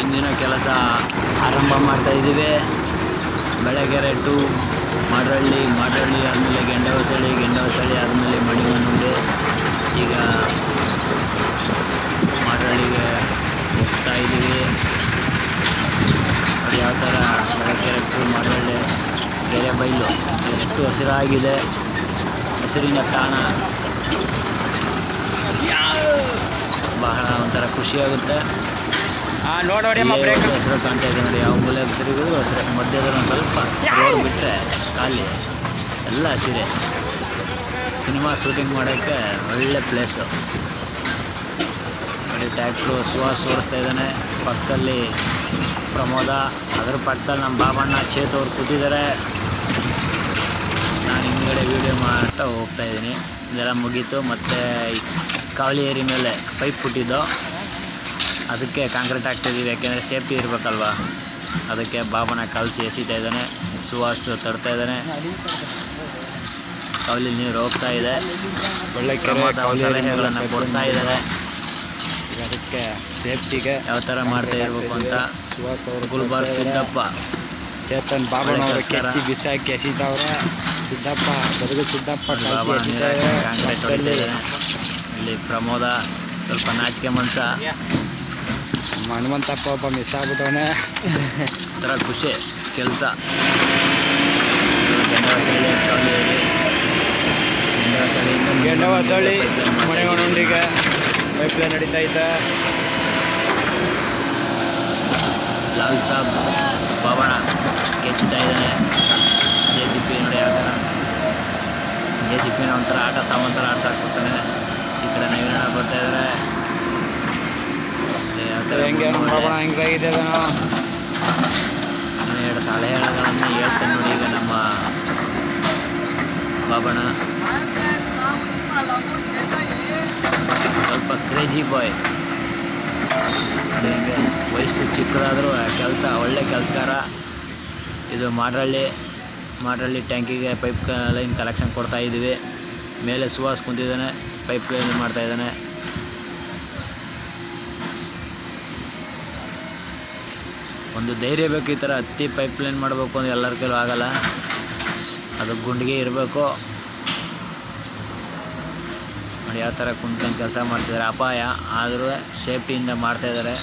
ಇಂದಿನ ಕೆಲಸ ಆರಂಭ ಮಾಡ್ತಾ ಇದ್ದೀವಿ. ಬೆಳಗೆರೆ ಟು ಮಾಡರಳ್ಳಿ ಮಾಡರಳ್ಳಿ ಆದಮೇಲೆ ಗೆಂಡವಸಳ್ಳಿ ಗೆಂಡವಸಳ್ಳಿ ಆದಮೇಲೆ ಮಣಿಮನುಂಡೆ ಈಗ ಮಾಡರಳ್ಳಿಗೆ ಹೋಗ್ತಾ ಇದ್ದೀವಿ. ಅದು ಯಾವ ಥರ? ಬೆಳಗೆರೆ ಟು ಕೆರೆ ಬೈಲು. ಎಷ್ಟು ಹಸಿರಾಗಿದೆ. ಹಸಿರಿನ ತಾಣ. ಬಹಳ ಒಂಥರ ಖುಷಿಯಾಗುತ್ತೆ. ನೋಡಿ ಹೆಸರು ಕಾಣ್ತಾ ಇದೆ ನೋಡಿ ಯಾವ ಮೂಲೆ ತಿರುಗಿದ್ರು ಹಸಿರು ಮಧ್ಯದಲ್ಲಿ ಒಂದು ಸ್ವಲ್ಪ ರೋಡ್ ಬಿಟ್ಟರೆ ಖಾಲಿ. ಎಲ್ಲ ಹಸಿರೆ ಸಿನಿಮಾ ಶೂಟಿಂಗ್ ಮಾಡೋಕ್ಕೆ ಒಳ್ಳೆ ಪ್ಲೇಸು ನೋಡಿ ಟ್ಯಾಕ್ಟ್ರು ಸುಹಾಸ್ ಓಡಿಸ್ತಾ ಇದ್ದಾನೆ. ಪಕ್ಕದಲ್ಲಿ ಪ್ರಮೋದ. ಅದ್ರ ಪಕ್ಕದಲ್ಲಿ ನಮ್ಮ ಬಾಬಣ್ಣ ಚೇತು ಅವ್ರು ಕೂತಿದ್ದಾರೆ. ನಾನು ಹಿಂದ್ಗಡೆ ವೀಡಿಯೋ ಮಾಡ್ತಾ ಹೋಗ್ತಾ ಇದ್ದೀನಿ. ಇದೆಲ್ಲ ಮುಗೀತು. ಮತ್ತು ಕಾವಲಿ ಏರಿ ಮೇಲೆ ಪೈಪ್ ಬಿಟ್ಟಿದ್ದು ಅದಕ್ಕೆ ಕಾಂಕ್ರೀಟ್ ಹಾಕ್ತಿದ್ದೀವಿ ಯಾಕೆಂದರೆ ಸೇಫ್ಟಿ ಇರಬೇಕಲ್ವಾ? ಅದಕ್ಕೆ ಬಾಬನ ಕಲಸಿ ಎಸಿತಾ ಇದ್ದಾನೆ ಸುವಾಸ್ ತಡ್ತಾ ಇದ್ದಾನೆ. ಕವಲಿ ನೀರು ಹೋಗ್ತಾ ಇದೆ. ಒಳ್ಳೆ ಸಲಹೆಗಳನ್ನು ಕೊಡ್ತಾ ಇದ್ದಾರೆ. ಅದಕ್ಕೆ ಸೇಫ್ಟಿಗೆ ಯಾವ ಥರ ಮಾಡ್ತಾ ಇರಬೇಕು ಅಂತ ಸುಹಾಸ್ ಅವರು ಗುಲ್ಬಾರ್ ಸಿದ್ದಪ್ಪ. ಚೇತನ್ ಬಾಬನ. ಕೆಚ್ಚಿ ಬಿಸಾಕಿ ಎಸಿತಾವ್ರೆ. ಸಿದ್ದಪ್ಪ ಬದುಕು ಸಿದ್ದಪ್ಪ. ಕಾಂಕ್ರೀಟ್ ಇಲ್ಲಿ ಪ್ರಮೋದ ಸ್ವಲ್ಪ ನಾಚಿಕೆ ಮನ್ಸ ನಮ್ಮ ಹನುಮಂತಪ್ಪ ಒಬ್ಬ ಮಿಸ್ ಆಗ್ಬಿಟ್ಟವನೆ. ಒಂಥರ ಖುಷಿ ಕೆಲಸ. ಗೆಂಡವಸಳ್ಳಿ ಮನೆಗೊಂಡಿಗೆ ಪೈಪ್ ಲೈನ್ ನಡೀತಾ ಐತೆ ಲಾಲ್ ಸಾಬ್ ಪವನ ಕೆಚ್ಚುತ್ತಾ ಇದ್ದಾನೆ ಜೆ ಸಿ ಪಿ ನೋಡಿ ಯಾವ ಥರ. ಜೆ ಸಿ ಪಿನ ಒಂಥರ ಆಟ ಸಾಮಂತರ ಥರ ಆಡ್ಸಕ್ಕೆ ಕೊಡ್ತಾನೆ ಈ ಕಡೆ ನವೀನ ಬರ್ತಾ ಇದ್ದಾರೆ ಮತ್ತೆ ಯಾವ ಥರ ಹೆಂಗೆ ನೋಡೋಣ ಹೆಂಗೆ ಬಾಬಣ್ಣ ಹೆಂಗಾಗಿದೆ ಎರಡು ಸಲಹೆಗಳನ್ನು ಹೇಳ್ತೇನೆ ನೋಡಿ ಈಗ ನಮ್ಮ ಬಾಬಣ ಸ್ವಲ್ಪ ಕ್ರೇಜಿ ಬಾಯ್ ಹೆಂಗೆ ವಯಸ್ಸು ಚಿಕ್ಕದಾದರೂ ಕೆಲಸ ಒಳ್ಳೆ ಕೆಲಸಗಾರ. ಇದು ಮಾಡರಳ್ಳಿ ಮಾಡರಳ್ಳಿ ಟ್ಯಾಂಕಿಗೆ ಪೈಪ್ ಲೈನ್ ಕಲೆಕ್ಷನ್ ಕೊಡ್ತಾ ಇದ್ದೀವಿ. ಮೇಲೆ ಸುವಾಸ್ ಕುಂತಿದ್ದಾನೆ ಪೈಪ್ ಲೈನ್ ಮಾಡ್ತಾ ಇದ್ದಾನೆ. ಒಂದು ಧೈರ್ಯ ಬೇಕು ಈ ಥರ ಹತ್ತಿ ಪೈಪ್ ಲೈನ್ ಮಾಡಬೇಕು ಅಂದ್ರೆ ಎಲ್ಲರ ಕೈಲೂ ಆಗಲ್ಲ. ಅದು ಗುಂಡಿಗೆ ಇರಬೇಕು. ನೋಡಿ ಯಾವ ಥರ ಕುಂತ್ಕೊಂಡು ಕೆಲಸ ಮಾಡ್ತಿದ್ದಾರೆ. ಅಪಾಯ. ಆದರೂ ಸೇಫ್ಟಿಯಿಂದ ಮಾಡ್ತಾಯಿದ್ದಾರೆ